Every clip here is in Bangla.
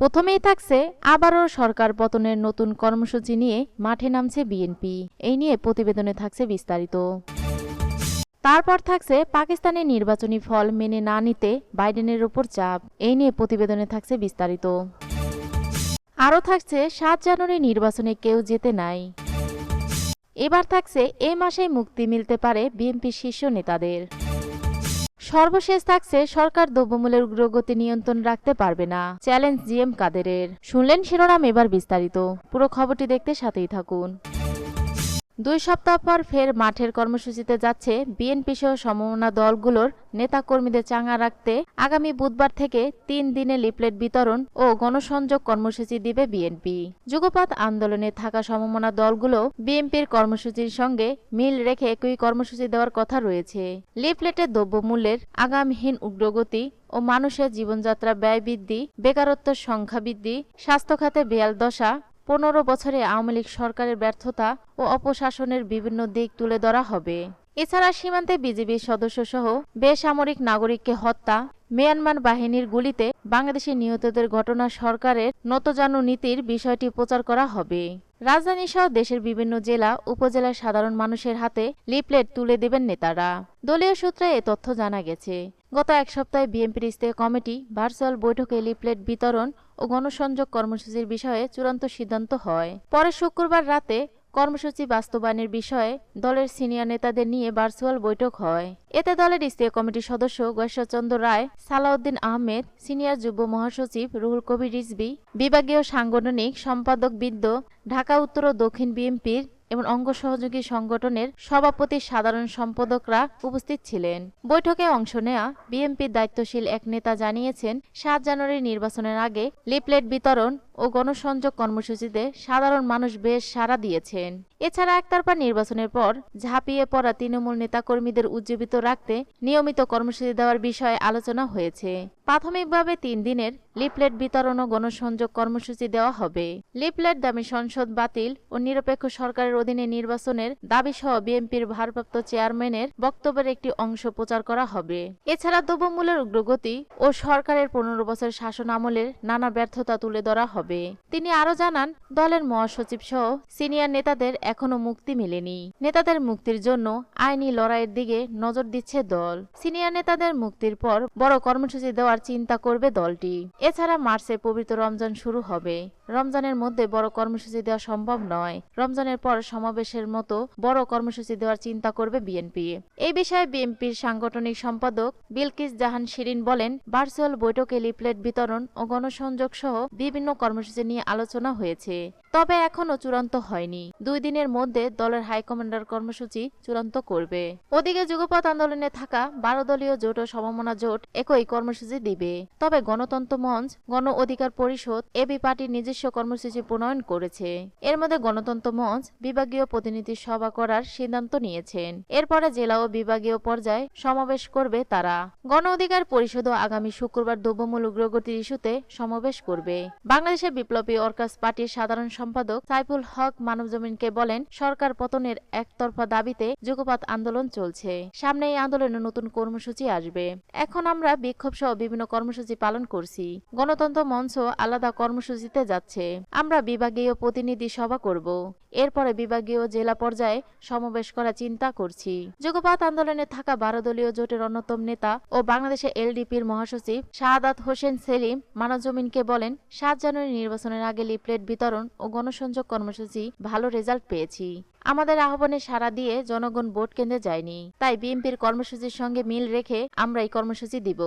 প্রথমেই থাকছে আবারও সরকার পতনের নতুন কর্মসূচি নিয়ে মাঠে নামছে বিএনপি। এই নিয়ে প্রতিবেদনে থাকছে বিস্তারিত। তারপর থাকছে পাকিস্তানের নির্বাচনী ফল মেনে না নিতে বাইডেনের উপর চাপ। এই নিয়ে প্রতিবেদনে থাকছে বিস্তারিত। আরও থাকছে, সাত জানুয়ারি নির্বাচনে কেউ যেতে নাই। এবার থাকছে, এ মাসে মুক্তি মিলতে পারে বিএনপি শীর্ষ নেতাদের। সর্বশেষ থাকছে সরকার দ্রব্যমূল্যের উগ্রগতি নিয়ন্ত্রণ রাখতে পারবে না। চ্যালেঞ্জ জিএম কাদেরের। শুনলেন শিরোনাম এবার বিস্তারিত। পুরো খবরটি দেখতে সাথেই থাকুন। দুই সপ্তাহ পর ফের মাঠের কর্মসূচিতে যাচ্ছে বিএনপি সহ সমমনা দলগুলোর নেতাকর্মীদের চাঙা রাখতে আগামী বুধবার থেকে তিন দিনে লিফলেট বিতরণ ও গণসংযোগ কর্মসূচি দিবে বিএনপি। যুগপাত আন্দোলনে থাকা সমমনা দলগুলো বিএনপির কর্মসূচির সঙ্গে মিল রেখে একই কর্মসূচি দেওয়ার কথা রয়েছে। লিফলেটে দ্রব্যমূল্যের আগামহীন উগ্রগতি ও মানুষের জীবনযাত্রা ব্যয় বৃদ্ধি বেকারত্ব সংখ্যা বৃদ্ধি, স্বাস্থ্য খাতে বেয়াল দশা পনেরো বছরে আওয়ামী লীগ সরকারের ব্যর্থতা ও অপশাসনের বিভিন্ন দিক তুলে ধরা হবে। এছাড়া সীমান্তে বিজিবির সদস্যসহ বেসামরিক নাগরিককে হত্যা, মিয়ানমার বাহিনীর গুলিতে বাংলাদেশি নিহতদের ঘটনা সরকারের নতজানু নীতির বিষয়টি প্রচার করা হবে। রাজধানী সহ দেশের বিভিন্ন জেলা, উপজেলার সাধারণ মানুষের হাতে লিফলেট তুলে দেবেন নেতারা। দলীয় সূত্রে এ তথ্য জানা গেছে, গত এক সপ্তাহে বিএনপির স্থায়ী কমিটি ভার্চুয়াল বৈঠকে লিফলেট বিতরণ ও গণসংযোগ কর্মসূচির বিষয়ে চূড়ান্ত সিদ্ধান্ত হয়। পরে শুক্রবার রাতে কর্মসূচি বাস্তবায়নের বিষয়ে দলের সিনিয়র নেতাদের নিয়ে ভার্চুয়াল বৈঠক হয়। এতে দলের স্থায়ী কমিটির সদস্য গৈশ্বরচন্দ্র রায়, সালাউদ্দিন আহমেদ, সিনিয়র যুব মহাসচিব রুহুল কবির রিজবি বিভাগীয় সাংগঠনিক সম্পাদক বিদ্য ঢাকা উত্তর ও দক্ষিণ বিএনপির এবং অঙ্গ সহযোগী সংগঠনের সভাপতি সাধারণ সম্পাদকরা উপস্থিত ছিলেন। বৈঠকে অংশ নেয়া বিএনপির দায়িত্বশীল এক নেতা জানিয়েছেন, সাত জানুয়ারি নির্বাচনের আগে লিপলেট বিতরণ ও গণসংযোগ কর্মসূচিতে সাধারণ মানুষ বেশ সাড়া দিয়েছেন। এছাড়া একতরফা নির্বাচনের পর ঝাঁপিয়ে পড়া তৃণমূল নেতাকর্মীদের উজ্জীবিত রাখতে নিয়মিত কর্মসূচি দেওয়ার বিষয়ে আলোচনা হয়েছে। প্রাথমিকভাবে তিন দিনের লিফলেট বিতরণ ও গণসংযোগ কর্মসূচি দেওয়া হবে। লিফলেট দামি সংসদ বাতিল ও নিরপেক্ষ সরকারের অধীনে নির্বাচনের দাবি সহ বিএনপির ভারপ্রাপ্ত চেয়ারম্যানের বক্তব্যের একটি অংশ প্রচার করা হবে। এছাড়া দ্রব্যমূল্যের উগ্রগতি ও সরকারের পনেরো বছর শাসন আমলের নানা ব্যর্থতা তুলে ধরা হবে। তিনি আরও জানান, দলের মহাসচিব সহ সিনিয়র নেতাদের এখনও মুক্তি মেলেনি। নেতাদের মুক্তির জন্য আইনি লড়াইয়ের দিকে নজর দিচ্ছে দল। সিনিয়র নেতাদের মুক্তির পর বড় কর্মসূচি দেওয়ার চিন্তা করবে দলটি। এছাড়া মার্চে পবিত্র রমজান শুরু হবে। রমজানের মধ্যে বড় কর্মসূচি দেওয়া সম্ভব নয়। রমজানের পর সমাবেশের মতো বড় কর্মসূচি দেওয়ার চিন্তা করবে বিএনপি এই বিষয়ে বিএনপির সাংগঠনিক সম্পাদক বিলকিস জাহান শিরিন বলেন ভার্চুয়াল বৈঠকে লিফলেট বিতরণ ও গণসংযোগ সহ বিভিন্ন কর্মসূচি নিয়ে আলোচনা হয়েছে। তবে এখনও চূড়ান্ত হয়নি। দুই দিনের মধ্যে দলের হাইকমান্ডার কর্মসূচি চূড়ান্ত করবে। ওদিকে যুগপথ আন্দোলনে থাকা বারো দলীয় জোট ও সমমনা জোট একই কর্মসূচি দিবে। তবে গণতন্ত্র মঞ্চ, গণ অধিকার পরিষদ, এবি পার্টির নিজস্ব কর্মসূচি প্রণয়ন করেছে। এর মধ্যে গণতন্ত্র মঞ্চ, বিভাগীয় প্রতিনিধি সভা করার সিদ্ধান্ত নিয়েছেন। এরপরে জেলা ও বিভাগীয় পর্যায়ে সমাবেশ করবে তারা। গণ অধিকার পরিষদও আগামী শুক্রবার দ্রব্যমূল্য উগ্রগতির ইস্যুতে সমাবেশ করবে। বাংলাদেশের বিপ্লবী অর্কাস পার্টির সাধারণ সম্পাদক সাইফুল হক মানবজমিনকে বলেন, সরকার পতনের একতরফা দাবিতে যুগপাত আন্দোলন চলছে। সামনে এই আন্দোলনে নতুন কর্মসূচি আসবে। এখন আমরা বিক্ষোভ সহ বিভিন্ন কর্মসূচি পালন করছি। গণতন্ত্র মঞ্চ আলাদা কর্মসূচিতে যাচ্ছে। আমরা বিভাগীয় প্রতিনিধি সভা করব। এরপরে বিভাগীয় জেলা পর্যায়ে সমাবেশ করা চিন্তা করছি। যুগপাত আন্দোলনে থাকা বারো দলীয় জোটের অন্যতম নেতা ও বাংলাদেশে এলডিপির মহাসচিব শাহাদাত হোসেন সেলিম মানবজমিনকে বলেন, সাত জানুয়ারি নির্বাচনের আগে লিফলেট বিতরণ ও গণসংযোগ কর্মসূচি ভালো রেজাল্ট পেয়েছি। আমাদের আহ্বানে সাড়া দিয়ে জনগণ ভোট কেন্দ্রে যায়নি। তাই বিএনপির কর্মসূচির সঙ্গে মিল রেখে আমরা এই কর্মসূচি দিব।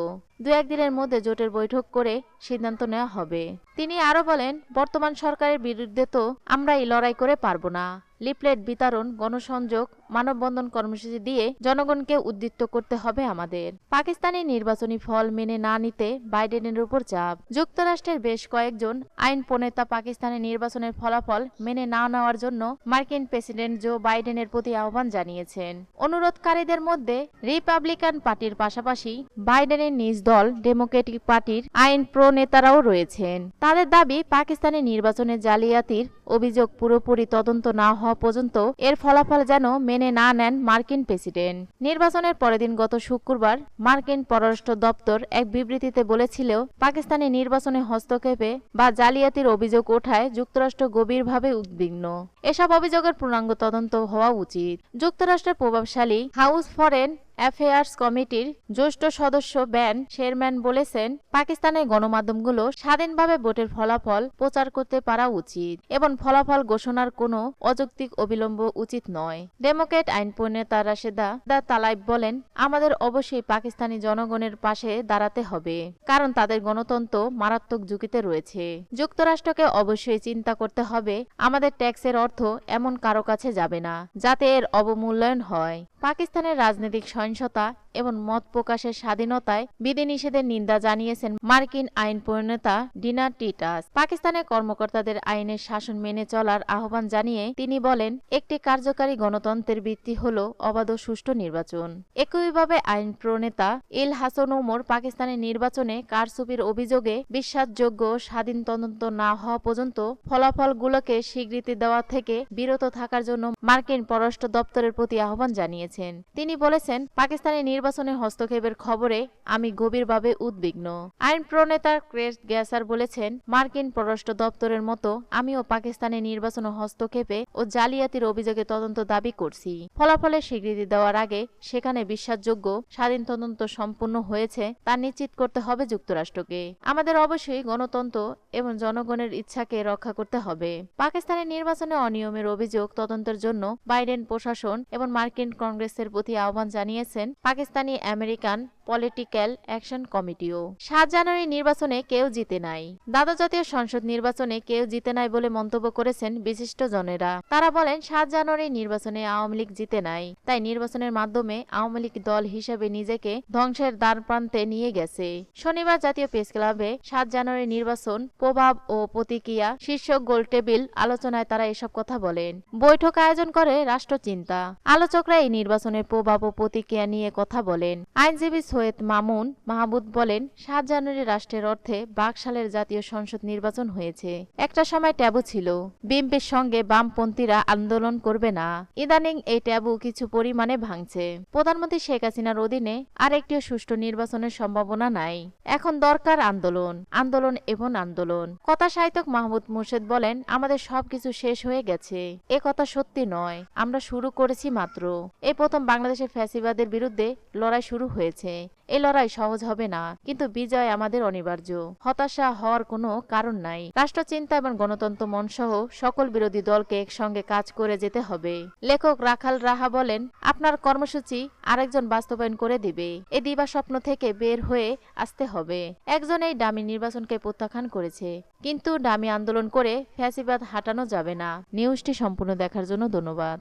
দু একদিনের মধ্যে জোটের বৈঠক করে সিদ্ধান্ত নেওয়া হবে। তিনি আরও বলেন, বর্তমান সরকারের বিরুদ্ধে তো আমরা এই লড়াই করে পারব না। লিফলেট বিতরণ, গণসংযোগ, মানববন্ধন কর্মসূচি দিয়ে জনগণকে উদ্দীপ্ত করতে হবে আমাদের। পাকিস্তানি নির্বাচনী ফল মেনে না নিতে বাইডেনের উপর চাপ। যুক্তরাষ্ট্রের বেশ কয়েকজন আইন প্রণেতা পাকিস্তানের নির্বাচনের ফলাফল মেনে না নেওয়ার জন্য মার্কিন প্রেসিডেন্ট জো বাইডেনের প্রতি আহ্বান জানিয়েছেন। অনুরোধকারীদের মধ্যে রিপাবলিকান পার্টির পাশাপাশি বাইডেনের নিজ দল ডেমোক্রেটিক পার্টির আইন প্রণেতারাও রয়েছেন। তাদের দাবি পাকিস্তানের নির্বাচনে জালিয়াতির অভিযোগ পুরোপুরি তদন্ত না হওয়া পর্যন্ত এর ফলাফল যেন মেনে না নেন মার্কিন প্রেসিডেন্ট। নির্বাচনের পরের দিন গত শুক্রবার মার্কিন পররাষ্ট্র দপ্তর এক বিবৃতিতে বলেছিল পাকিস্তানি নির্বাচনে হস্তক্ষেপে বা জালিয়াতির অভিযোগ ওঠায় যুক্তরাষ্ট্র গভীরভাবে উদ্বিগ্ন। এসব অভিযোগের পূর্ণাঙ্গ তদন্ত হওয়া উচিত। যুক্তরাষ্ট্রের প্রভাবশালী হাউস ফরেন অ্যাফেয়ার্স কমিটির জ্যেষ্ঠ সদস্য ব্যান শেরম্যান বলেছেন পাকিস্তানের গণমাধ্যমগুলো স্বাধীনভাবে ভোটের ফলাফল প্রচার করতে পারা উচিত এবং ফলাফল ঘোষণার কোনো অযৌক্তিক অবিলম্ব উচিত নয়। ডেমোক্রেট আইন প্রণেতা রাশেদা দা তালাইব বলেন, আমাদের অবশ্যই পাকিস্তানি জনগণের পাশে দাঁড়াতে হবে, কারণ তাদের গণতন্ত্র মারাত্মক ঝুঁকিতে রয়েছে। যুক্তরাষ্ট্রকে অবশ্যই চিন্তা করতে হবে, আমাদের ট্যাক্সের অর্থ এমন কারও কাছে যাবে না, যাতে এর অবমূল্যায়ন হয়। পাকিস্তানের রাজনৈতিক a gente já tá এবং মত প্রকাশের স্বাধীনতায় বিধিনিষেধের নিন্দা জানিয়েছেন মার্কিন আইন প্রণেতা ডিনা টিটাস। পাকিস্তানের কর্মকর্তাদের আইনের শাসন মেনে চলার আহ্বান জানিয়ে তিনি বলেন, একটি কার্যকারী গণতন্ত্রের ভিত্তি হল অবাধ সুষ্ঠু নির্বাচন। একইভাবে আইন প্রণেতা ইল হাসান ওমর পাকিস্তানের নির্বাচনে কারচুপির অভিযোগে বিশ্বাসযোগ্য স্বাধীন তদন্ত না হওয়া পর্যন্ত ফলাফলগুলোকে স্বীকৃতি দেওয়া থেকে বিরত থাকার জন্য মার্কিন পররাষ্ট্র দপ্তরের প্রতি আহ্বান জানিয়েছেন। তিনি বলেছেন, পাকিস্তানের নির্বাচনে হস্তক্ষেপের খবরে আমি গভীরভাবে উদ্বিগ্ন। আইন প্রণেতা ক্রেস গ্যাসার বলেছেন, মার্কিন পররাষ্ট্র দপ্তরের মতো আমিও পাকিস্তানের নির্বাচনে হস্তক্ষেপে ও জালিয়াতির অভিযোগে তদন্ত দাবি করছি। ফলাফলের স্বীকৃতি দেওয়ার আগে সেখানে বিশ্বাসযোগ্য স্বাধীন তদন্ত সম্পূর্ণ হয়েছে তা নিশ্চিত করতে হবে যুক্তরাষ্ট্রকে। আমাদের অবশ্যই গণতন্ত্র এবং জনগণের ইচ্ছাকে রক্ষা করতে হবে। পাকিস্তানের নির্বাচনে অনিয়মের অভিযোগ তদন্তের জন্য বাইডেন প্রশাসন এবং মার্কিন কংগ্রেসের প্রতি আহ্বান জানিয়েছেন পাকিস্তানি আমেরিকান পলিটিক্যাল অ্যাকশন কমিটিও। সাত জানুয়ারি নির্বাচনে কেউ জিতে নাই। দ্বাদশ জাতীয় সংসদ নির্বাচনে কেউ জিতে নাই বলে মন্তব্য করেছেন বিশিষ্ট জনেরা। তারা বলেন, সাত জানুয়ারি নির্বাচনে আওয়ামী লীগ জিতে নাই। তাই নির্বাচনের মাধ্যমে আওয়ামী লীগ দল হিসেবে নিজেকে ধ্বংসের দ্বার প্রান্তে নিয়ে গেছে। শনিবার জাতীয় প্রেস ক্লাবে সাত জানুয়ারি নির্বাচন প্রভাব ও প্রতিক্রিয়া শীর্ষক গোল টেবিল আলোচনায় তারা এসব কথা বলেন। বৈঠক আয়োজন করে রাষ্ট্র চিন্তা আলোচকরা এই নির্বাচনের প্রভাব ও প্রতিক্রিয়া নিয়ে কথা বলেন। আইনজীবী সৈয়দ মামুন মাহমুদ বলেন, সাত জানুয়ারি রাষ্ট্রের অর্থে বাকশালের জাতীয় সংসদ নির্বাচন হয়েছে। একটা সময় ট্যাবু ছিল। বিএনপির সঙ্গে বামপন্থীরা আন্দোলন করবে না। ইদানিং এই ট্যাবু কিছু পরিমাণে ভাঙছে। প্রধানমন্ত্রী শেখ হাসিনার অধীনে আরেকটিও সুষ্ঠু নির্বাচনের সম্ভাবনা নাই। এখন দরকার আন্দোলন আন্দোলন এবং আন্দোলন। কথা সাহিত্যক মাহমুদ মুর্শেদ বলেন, আমাদের সবকিছু শেষ হয়ে গেছে। এ কথা সত্যি নয়। আমরা শুরু করেছি মাত্র। এই প্রথম বাংলাদেশের ফ্যাসিবাদের বিরুদ্ধে লড়াই শুরু হয়েছে। এই লড়াই সহজ হবে না, কিন্তু বিজয় আমাদের অনিবার্য। হতাশা হওয়ার কোনো কারণ নাই। রাষ্ট্রচিন্তা এবং গণতন্ত্র মনসহ সকল বিরোধী দলকে একসঙ্গে কাজ করে যেতে হবে। লেখক রাখাল রাহা বলেন, আপনার কর্মসূচি আরেকজন বাস্তবায়ন করে দিবে। এ দিবা স্বপ্ন থেকে বের হয়ে আসতে হবে। একজন এই ডামি নির্বাচনকে প্রত্যাখ্যান করেছে, কিন্তু ডামি আন্দোলন করে ফ্যাসিবাদ হাঁটানো যাবে না। নিউজটি সম্পূর্ণ দেখার জন্য ধন্যবাদ।